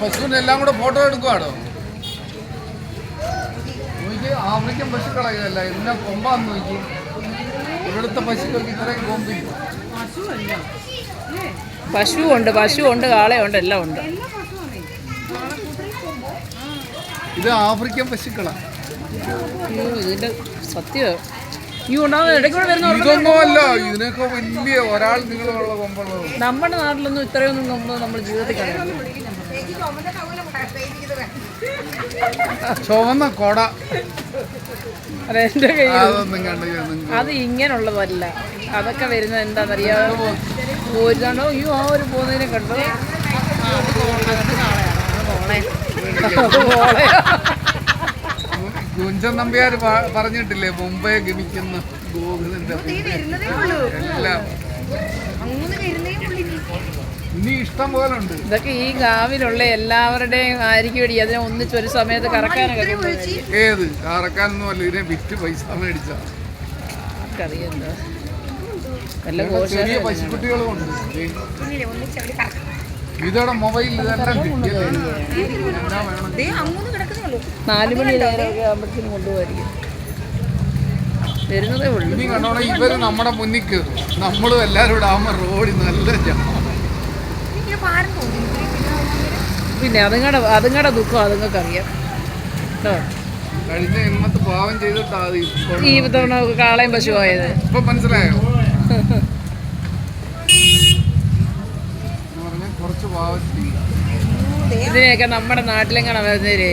പശുവിനെ എല്ലാം കൂടെ ഫോട്ടോ എടുക്കുവാണോ നോക്കി ആഫ്രിക്കൻ പശുക്കളല്ല എല്ലാം കൊമ്പാന്ന് നോക്കി. ഇവിടുത്തെ പശുക്കൾക്ക് ഇത്രയും കൊമ്പില്ല. പശുവുണ്ട് പശുവുണ്ട് കാളയുണ്ട് എല്ലാം ഉണ്ട്. ഇത് ആഫ്രിക്കൻ പശുക്കളാണ് ഇതിന്റെ സത്യം. ഇതിനൊക്കെ വലിയ ഒരാൾ നിങ്ങളുള്ള കൊമ്പുള്ളത്. നമ്മുടെ നാട്ടിലൊന്നും ഇത്രയൊന്നും നമ്മൾ ജീവിതത്തിൽ കാണുന്നില്ല ചുവന്ന കൊട. അത് എന്റെ കയ്യിൽ അതൊന്നും അത് ഇങ്ങനെയുള്ളതല്ല അതൊക്കെ വരുന്നത് എന്താണെന്നറിയാമോ അയ്യോ. ആ ഒരു പോകുന്നതിനെ കണ്ടോ? കുഞ്ചൻ നമ്പ്യാർ പറഞ്ഞിട്ടില്ലേ മുംബൈ ഗമിക്കുന്ന ഗോകുലിന്റെ എല്ലാം ഇനി ഇഷ്ടം പോലെ ഉണ്ട് ഇതൊക്കെ ഈ ഗാവിലുള്ള എല്ലാവരുടെയും ആയിരിക്കും അതിനെ ഒന്നിച്ച് ഒരു സമയത്ത് കറക്കാനൊക്കെ ഏത്? കറക്കാനൊന്നും അല്ല. ഇതിനെ വിറ്റ് പൈസ മേടിച്ച. വല്ല ഇതോടെ നാല് മണി നേരമൊക്കെ വരുന്നതേ ഉള്ളൂ. ഇനി ഇവർ നമ്മുടെ മുന്നിൽ കയറും. നമ്മളും എല്ലാവരും കൂടെ ആകുമ്പോൾ റോഡിൽ നല്ല ജാം. പിന്നെ അതുങ്ങളുടെ അതുങ്ങളുടെ ദുഃഖം അതുങ്ങൾക്ക് അറിയാം കേട്ടോ? കഴിഞ്ഞ പാവം ഈ തവണ കാളയും പശു ആയത് ഇപ്പൊ മനസ്സിലായോ? കുറച്ച് ഇതിനെയൊക്കെ നമ്മുടെ നാട്ടിലെങ്ങനെ വരുന്നേരേ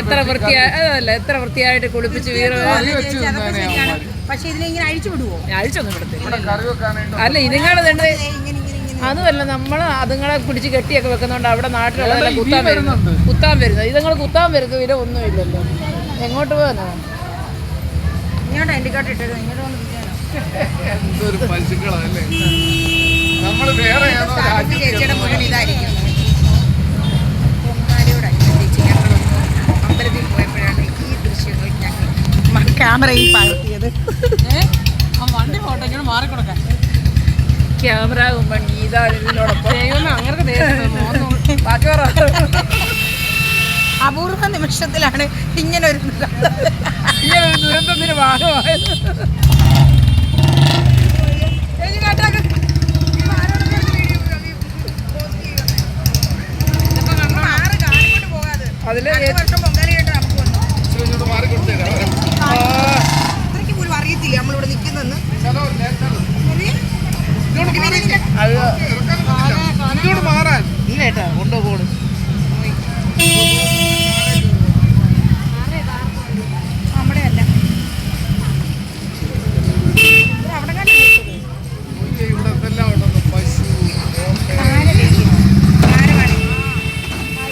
എത്ര വൃത്തിയാ അതല്ല എത്ര വൃത്തിയായിട്ട് കുളിപ്പിച്ച് വീറുകയാണ്. പക്ഷെ ഇതിനെ ഇങ്ങനെ അഴിച്ചു വിടുവോ? അഴിച്ചൊന്നും വിടത്തില്ല. അല്ല ഇതിങ്ങനെ തന്നെ അതുമല്ല നമ്മൾ അതുങ്ങളെ പിടിച്ച് കെട്ടിയൊക്കെ വെക്കുന്നുണ്ട് അവിടെ നാട്ടിലുള്ള കുത്താൻ വരുന്നത്? വരുന്നുണ്ട്. കുത്താൻ വരുന്നത്. ഇതുങ്ങൾ കുത്താൻ വരുന്നത് ഇല്ല ഒന്നുമില്ലല്ലോ. എങ്ങോട്ട് പോകുന്നത് ഇങ്ങോട്ട് എന്റെ കാട്ട് ഇട്ടത് ഇങ്ങോട്ട് വന്ന് പിടിക്കാനോ എന്തൊരു പശുക്കളല്ലേ? നമ്മൾ വേറെ ഏതോ സാറിന്റെ രാജ്യത്ത് ചേച്ചിയുടെ മുന്നിൽ ഇതായിരിക്കും. പൊങ്ങാലിയോട് അനുബന്ധിച്ച് അമ്പലത്തിൽ പോയപ്പോഴാണ് ഈ ദൃശ്യങ്ങൾ ഞങ്ങൾ ക്യാമറയിൽ പകർത്തിയത് വണ്ടി ഫോട്ടോ ഇങ്ങനെ മാറിക്കൊടുക്കാൻ. ക്യാമറ കുമ്പണി ഗീത ഇതിനോടൊപ്പം. അങ്ങനെ ബാക്കി പറ. അപൂർവ നിമിഷത്തിലാണ് ഇങ്ങനെ ഒരു ഇങ്ങനെ ഒരു ദുരന്തത്തിന് ഭാഗമായത് വർഷം